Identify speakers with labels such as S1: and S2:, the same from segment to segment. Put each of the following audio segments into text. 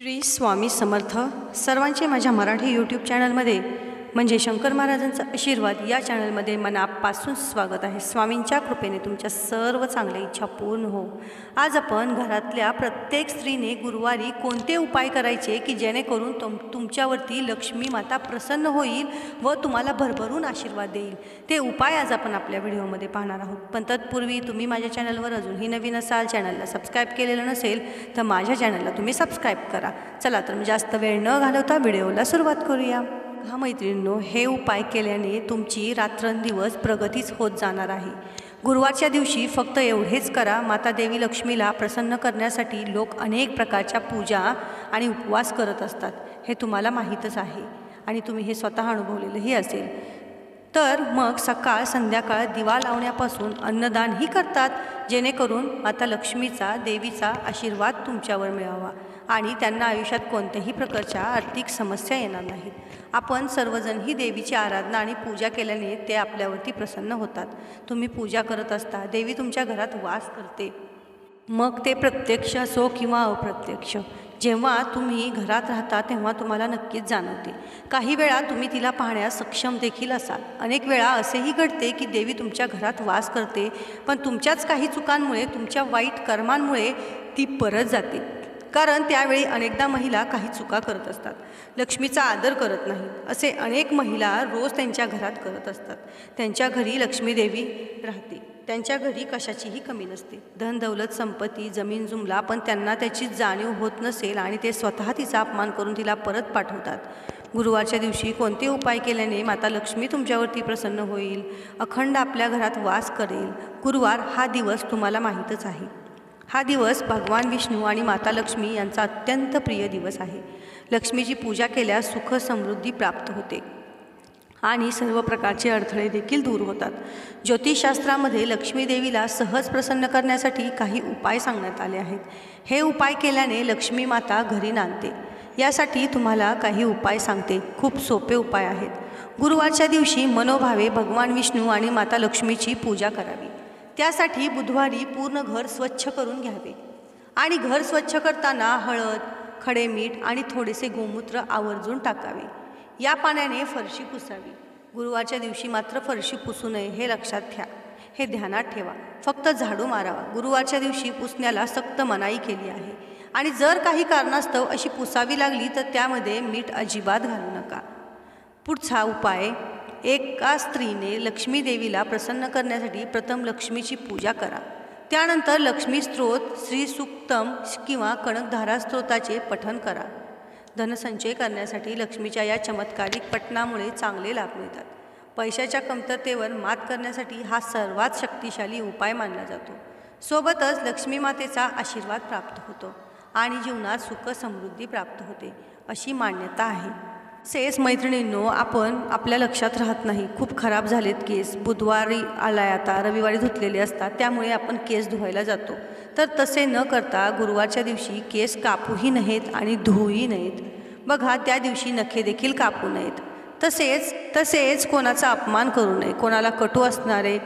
S1: श्री स्वामी समर्थ सर्वांचे माझ्या मराठी यूट्यूब चॅनलमध्ये म्हणजे शंकर महाराजांचा आशीर्वाद या चॅनलमध्ये मनापासून स्वागत आहे. स्वामींच्या कृपेने तुमच्या सर्व चांगल्या इच्छा पूर्ण हो. आज आपण घरातल्या प्रत्येक स्त्रीने गुरुवारी कोणते उपाय करायचे की जेणेकरून तुम तुमच्यावरती लक्ष्मी माता प्रसन्न होईल व तुम्हाला भरभरून आशीर्वाद देईल? ते उपाय आज आपण आपल्या व्हिडिओमध्ये पाहणार आहोत. पण तत्पूर्वी तुम्ही माझ्या चॅनलवर अजूनही नवीन असाल चॅनलला सबस्क्राईब केलेलं नसेल तर माझ्या चॅनलला तुम्ही सबस्क्राईब करा. चला तर मी जास्त वेळ न घालवता व्हिडिओला सुरुवात करूया. बघा मैत्रिणींनो हे उपाय केल्याने तुमची रात्रंदिवस प्रगतीच होत जाणार आहे. गुरुवारच्या दिवशी फक्त एवढेच करा माता देवी लक्ष्मीला प्रसन्न करण्यासाठी लोक अनेक प्रकारच्या पूजा आणि उपवास करत असतात. हे तुम्हाला माहीतच आहे. आणि तुम्ही हे स्वतः अनुभवलेलंही असेल. तर मग सकाळ संध्याकाळ दिवा लावण्यापासून अन्नदानही करतात जेणेकरून माता लक्ष्मीचा देवीचा आशीर्वाद तुमच्यावर मिळावा आणि त्यांना आयुष्यात कोणत्याही प्रकारच्या आर्थिक समस्या येणार नाहीत. आपण सर्वजण ही देवीची आराधना आणि पूजा केल्याने ते आपल्यावरती प्रसन्न होतात. तुम्ही पूजा करत असता देवी तुमच्या घरात वास करते. मग ते प्रत्यक्ष असो किंवा अप्रत्यक्ष. जेव्हा तुम्ही घरात राहता तेव्हा तुम्हाला नक्कीच जाणवते. काही वेळा तुम्ही तिला पाहण्यास सक्षम देखील असाल. अनेक वेळा असेही घडते की देवी तुमच्या घरात वास करते पण तुमच्याच काही चुकांमुळे तुमच्या वाईट कर्मांमुळे ती परत जाते. कारण त्यावेळी अनेकदा महिला काही चुका करत असतात. लक्ष्मीचा आदर करत नाही. असे अनेक महिला रोज त्यांच्या घरात करत असतात. त्यांच्या घरी लक्ष्मीदेवी राहते. त्यांच्या घरी कशाचीही कमी नसते. धन दौलत संपत्ती जमीन जुमला पण त्यांना त्याची जाणीव होत नसेल आणि ते स्वतः तिचा अपमान करून तिला परत पाठवतात. गुरुवारच्या दिवशी कोणते उपाय केल्याने माता लक्ष्मी तुमच्यावरती प्रसन्न होईल? अखंड आपल्या घरात वास करेल. गुरुवार हा दिवस तुम्हाला माहीतच आहे. हा दिवस भगवान विष्णू आणि माता लक्ष्मी यांचा अत्यंत प्रिय दिवस आहे. लक्ष्मीची पूजा केल्यास सुख समृद्धी प्राप्त होते. आणि सर्व प्रकारचे अडथळे देखील दूर होतात. ज्योतिषशास्त्रामध्ये लक्ष्मीदेवीला सहज प्रसन्न करण्यासाठी काही उपाय सांगण्यात आले आहेत. हे उपाय केल्याने लक्ष्मी माता घरी नांदते. यासाठी तुम्हाला काही उपाय सांगते. खूप सोपे उपाय आहेत. गुरुवारच्या दिवशी मनोभावे भगवान विष्णू आणि माता लक्ष्मीची पूजा करावी. त्यासाठी बुधवारी पूर्ण घर स्वच्छ करून घ्यावे. आणि घर स्वच्छ करताना हळद खडे मीठ आणि थोडेसे गोमूत्र आवर्जून टाकावे. या पाण्याने फरशी पुसावी. गुरुवारच्या दिवशी मात्र फरशी पुसू नये हे लक्षात घ्या. हे ध्यानात ठेवा. फक्त झाडू मारावा. गुरुवारच्या दिवशी पुसण्याला सक्त मनाई केली आहे. आणि जर काही कारणास्तव अशी पुसावी लागली तर त्यामध्ये मीठ अजिबात घालू नका. पुढचा उपाय एका स्त्रीने लक्ष्मी देवीला प्रसन्न करण्यासाठी प्रथम लक्ष्मीची पूजा करा. त्यानंतर लक्ष्मी स्त्रोत श्री सुक्तम किंवा कणकधारा स्त्रोताचे पठन करा. धनसंचय करण्यासाठी लक्ष्मीच्या या चमत्कारिक पटनामुळे चांगले लाभ मिळतात. पैशाच्या कमतरतेवर मात करण्यासाठी हा सर्वात शक्तिशाली उपाय मानला जातो. सोबतच लक्ष्मी मातेचा आशीर्वाद प्राप्त होतो आणि जीवनात सुख समृद्धी प्राप्त होते अशी मान्यता आहे. सेस मैत्रिणींनो आपण आपल्या लक्षात राहत नाही. खूप खराब झालेत केस. बुधवारी आलाय आता रविवारी धुतलेले असतात. त्यामुळे आपण केस धुवायला जातो. तर तसे न करता गुरुवारच्या दिवशी केस कापूही नयेत आणि धुवूही नयेत. बघा त्या दिवशी नखे देखील कापू नयेत. तसेच तसेच कोणाचा अपमान करू नये कोणाला कटू असणारे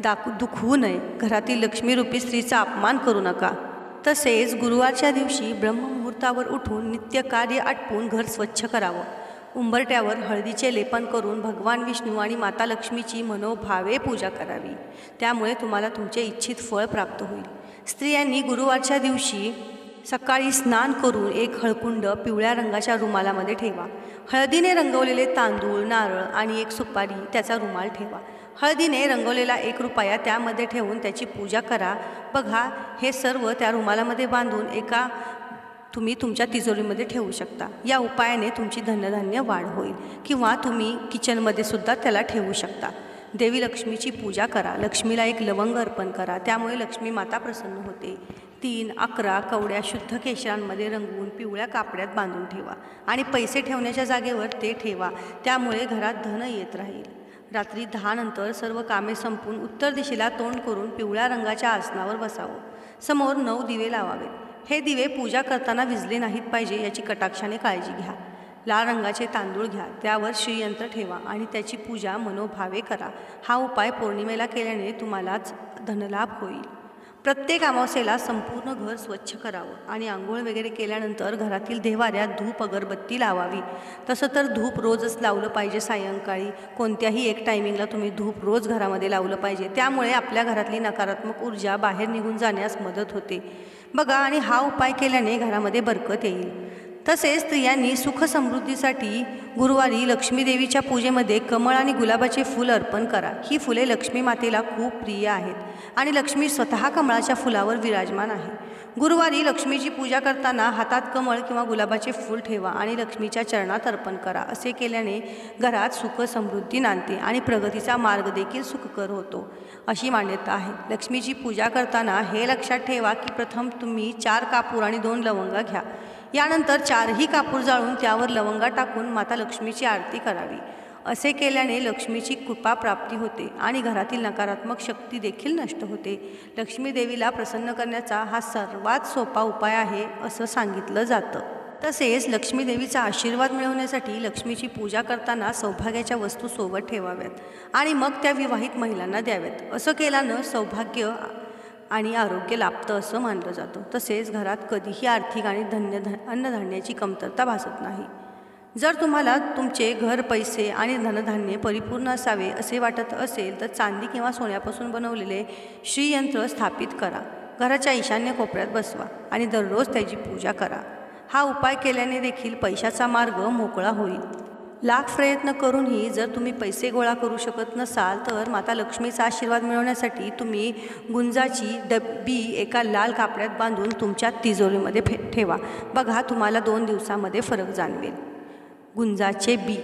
S1: दाखू दुखवू नये. घरातील लक्ष्मीरूपी स्त्रीचा अपमान करू नका. तसेच गुरुवारच्या दिवशी ब्रह्ममुहूर्तावर उठून नित्य कार्य आटपून घर स्वच्छ करावं. उंबरट्यावर हळदीचे लेपन करून भगवान विष्णू आणि माता लक्ष्मीची मनोभावे पूजा करावी. त्यामुळे तुम्हाला तुमचे इच्छित फळ प्राप्त होईल. स्त्रियांनी गुरुवारच्या दिवशी सकाळी स्नान करून एक हळकुंड पिवळ्या रंगाच्या रुमालामध्ये ठेवा. हळदीने रंगवलेले तांदूळ नारळ आणि एक सुपारी त्याचा रुमाल ठेवा. हळदीने रंगवलेला एक रुपया त्यामध्ये ठेवून त्याची पूजा करा. बघा हे सर्व त्या रुमालामध्ये बांधून एका तुम्ही तुमच्या तिजोरीमध्ये ठेवू शकता. या उपायाने तुमची धनधान्य वाढ होईल किंवा तुम्ही किचनमध्ये सुद्धा त्याला ठेवू शकता. देवी लक्ष्मीची पूजा करा. लक्ष्मीला एक लवंग अर्पण करा. त्यामुळे लक्ष्मी माता प्रसन्न होते. तीन अकरा कवड्या शुद्ध केशरांमध्ये रंगवून पिवळ्या कापड्यात बांधून ठेवा आणि पैसे ठेवण्याच्या जागेवर ते ठेवा. त्यामुळे घरात धन येत राहील. रात्री दहानंतर सर्व कामे संपून उत्तर दिशेला तोंड करून पिवळ्या रंगाच्या आसनावर बसावं. समोर नऊ दिवे लावावेत. हे दिवे पूजा करताना विजले नाहीत पाहिजे याची कटाक्षाने काळजी घ्या. लाल रंगाचे तांदूळ घ्या त्यावर श्रीयंत्र ठेवा आणि त्याची पूजा मनोभावे करा. हा उपाय पौर्णिमेला केल्याने तुम्हालाच धनलाभ होईल. प्रत्येक अमावस्येला संपूर्ण घर स्वच्छ करावं आणि आंघोळ वगैरे केल्यानंतर घरातील देवाऱ्यात धूप अगरबत्ती लावावी. तसं तर धूप रोजच लावलं पाहिजे सायंकाळी. कोणत्याही एक टायमिंगला तुम्ही धूप रोज घरामध्ये लावलं पाहिजे. त्यामुळे आपल्या घरातली नकारात्मक ऊर्जा बाहेर निघून जाण्यास मदत होते. बघा आणि हा उपाय केल्याने घरामध्ये बरकत येईल. तसेच स्त्रियांनी सुख समृद्धीसाठी गुरुवारी लक्ष्मी देवीच्या पूजेमध्ये कमळ आणि गुलाबाचे फूल अर्पण करा. ही फुले लक्ष्मी मातेला खूप प्रिय आहेत आणि लक्ष्मी स्वतः कमळाच्या फुलावर विराजमान आहे. गुरुवारी लक्ष्मीची पूजा करताना हातात कमळ किंवा गुलाबाचे फूल ठेवा आणि लक्ष्मीच्या चरणात अर्पण करा. असे केल्याने घरात सुख समृद्धी नांदते आणि प्रगतीचा मार्ग देखील सुखकर होतो अशी मान्यता आहे. लक्ष्मीची पूजा करताना हे लक्षात ठेवा की प्रथम तुम्ही चार कापूर आणि दोन लवंगा घ्या. यानंतर चारही कापूर जाळून त्यावर लवंगा टाकून माता लक्ष्मीची आरती करावी. असे केल्याने लक्ष्मीची कृपा प्राप्ती होते आणि घरातील नकारात्मक शक्ती देखील नष्ट होते. लक्ष्मी देवीला प्रसन्न करण्याचा हा सर्वात सोपा उपाय आहे असं सांगितलं जातं. तसेच लक्ष्मी देवीचा आशीर्वाद मिळवण्यासाठी लक्ष्मीची पूजा करताना सौभाग्याच्या वस्तू सोबत ठेवाव्यात आणि मग त्या विवाहित महिलांना द्याव्यात. असं केल्यानं सौभाग्य आणि आरोग्य लाभतं असं मानलं जातं. तसेच घरात कधीही आर्थिक आणि धन्य ध अन्नधान्याची कमतरता भासत नाही. जर तुम्हाला तुमचे घर पैसे आणि धनधान्य परिपूर्ण असावे असे वाटत असेल तर चांदी किंवा सोन्यापासून बनवलेले श्रीयंत्र स्थापित करा. घराच्या ईशान्य कोपऱ्यात बसवा आणि दररोज त्याची पूजा करा. हा उपाय केल्याने देखील पैशाचा मार्ग मोकळा होईल. लाख प्रयत्न करूनही जर तुम्ही पैसे गोळा करू शकत नसाल तर माता लक्ष्मीचा आशीर्वाद मिळवण्यासाठी तुम्ही गुंजाची डब्बी एका लाल कापड्यात बांधून तुमच्या तिजोरीमध्ये फे ठेवा. बघा तुम्हाला दोन दिवसामध्ये फरक जाणवेल. गुंजाचे बी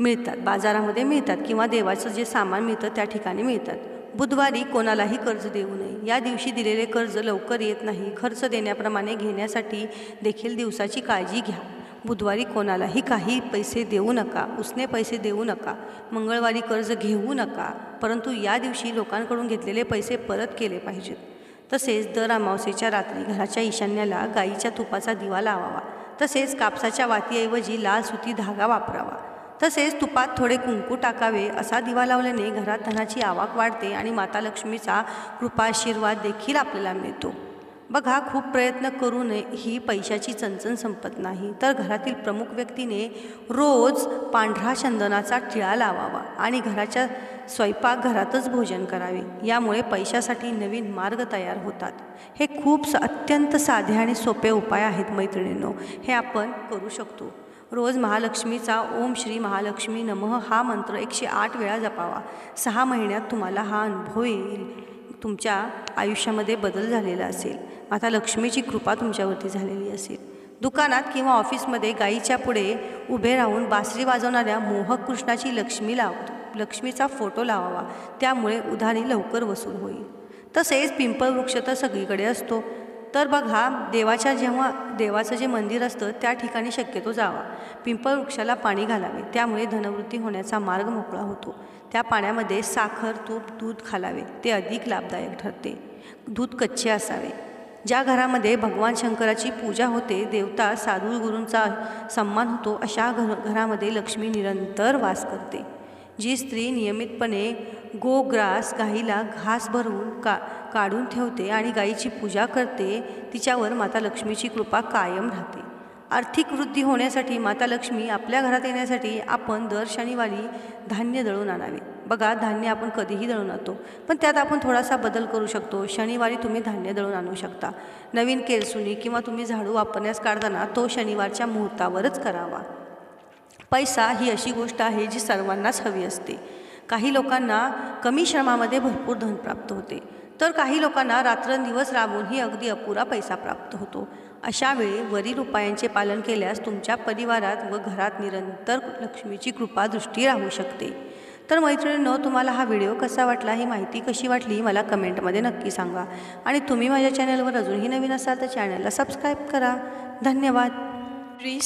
S1: मिळतात बाजारामध्ये मिळतात किंवा देवाचं जे सामान मिळतं त्या ठिकाणी मिळतात. बुधवारी कोणालाही कर्ज देऊ नये. या दिवशी दिलेले कर्ज लवकर येत नाही. खर्च देण्याप्रमाणे घेण्यासाठी देखील दिवसाची काळजी घ्या. बुधवारी कोणालाही काही पैसे देऊ नका उसने पैसे देऊ नका मंगळवारी कर्ज घेऊ नका परंतु या दिवशी लोकांकडून घेतलेले पैसे परत केले पाहिजेत. तसेच दर अमावस्येच्या रात्री घराच्या ईशान्याला गाईच्या तुपाचा दिवा लावावा. तसेच कापसाच्या वातीऐवजी लाल सुती धागा वापरावा. तसेच तुपात थोडे कुंकू टाकावे असा दिवा लावल्याने घरात धनाची आवक वाढते आणि माता लक्ष्मीचा कृपाशीर्वाद देखील आपल्याला मिळतो. बघा खूप प्रयत्न करून ही पैशाची चणचण संपत नाही. तर घरातील प्रमुख व्यक्तीने रोज पांढरा चंदनाचा टिळा लावावा आणि घराच्या स्वयंपाकघरातच भोजन करावे. यामुळे पैशासाठी नवीन मार्ग तयार होतात. हे खूप स अत्यंत साधे आणि सोपे उपाय आहेत मैत्रिणींनो. हे आपण करू शकतो. रोज महालक्ष्मीचा ओम श्री महालक्ष्मी नमः हा मंत्र एकशे आठ वेळा जपावा. सहा महिन्यात तुम्हाला हा अनुभव येईल. तुमच्या आयुष्यामध्ये बदल झालेला असेल. माता लक्ष्मीची कृपा तुमच्यावरती झालेली असेल. दुकानात किंवा ऑफिसमध्ये गाईच्या पुढे उभे राहून बासरी वाजवणाऱ्या मोहक कृष्णाची लक्ष्मी लाव लक्ष्मीचा फोटो लावावा. त्यामुळे उधारी लवकर वसूल होईल. तसेच पिंपळ वृक्ष तर सगळीकडे असतो. तर बघा देवाच्या जेव्हा देवाचं जे मंदिर असतं त्या ठिकाणी शक्यतो जावा. पिंपळ वृक्षाला पाणी घालावे. त्यामुळे धनवृत्ती होण्याचा मार्ग मोकळा होतो. त्या पाण्यामध्ये साखर तूप दूध घालावे ते अधिक लाभदायक ठरते. दूध कच्चे असावे. ज्या घरामध्ये भगवान शंकराची पूजा होते देवता साधू गुरूंचा सन्मान होतो अशा घर घरामध्ये लक्ष्मी निरंतर वास करते. जी स्त्री नियमितपणे गोग्रास गाईला घास भरवून का काढून ठेवते आणि गाईची पूजा करते तिच्यावर माता लक्ष्मीची कृपा कायम राहते. आर्थिक वृद्धी होण्यासाठी माता लक्ष्मी आपल्या घरात येण्यासाठी आपण दर शनिवारी धान्य दळून आणावे. बघा धान्य आपण कधीही दळून आणतो पण त्यात आपण थोडासा बदल करू शकतो. शनिवारी तुम्ही धान्य दळून आणू शकता. नवीन केरसुनी किंवा तुम्ही झाडू वापरण्यास काढताना तो शनिवारच्या मुहूर्तावरच करावा. पैसा ही अशी गोष्ट आहे जी सर्वांनाच हवी असते. काही लोकांना कमी श्रमामध्ये भरपूर धन प्राप्त होते. तर काही लोकांना रात्रंदिवस राबूनही अगदी अपुरा पैसा प्राप्त होतो. अशा वेळी वरील उपायांचे पालन केल्यास तुमच्या परिवारात व घरात निरंतर लक्ष्मीची कृपा दृष्टी राहू शकते. तर मैत्रिणींनो तुम्हाला हा व्हिडिओ कसा वाटला ही माहिती कशी वाटली मला कमेंटमध्ये नक्की सांगा. आणि तुम्ही माझ्या चॅनलवर अजूनही नवीन असाल तर चॅनलला सबस्क्राईब करा. धन्यवाद. प्लीज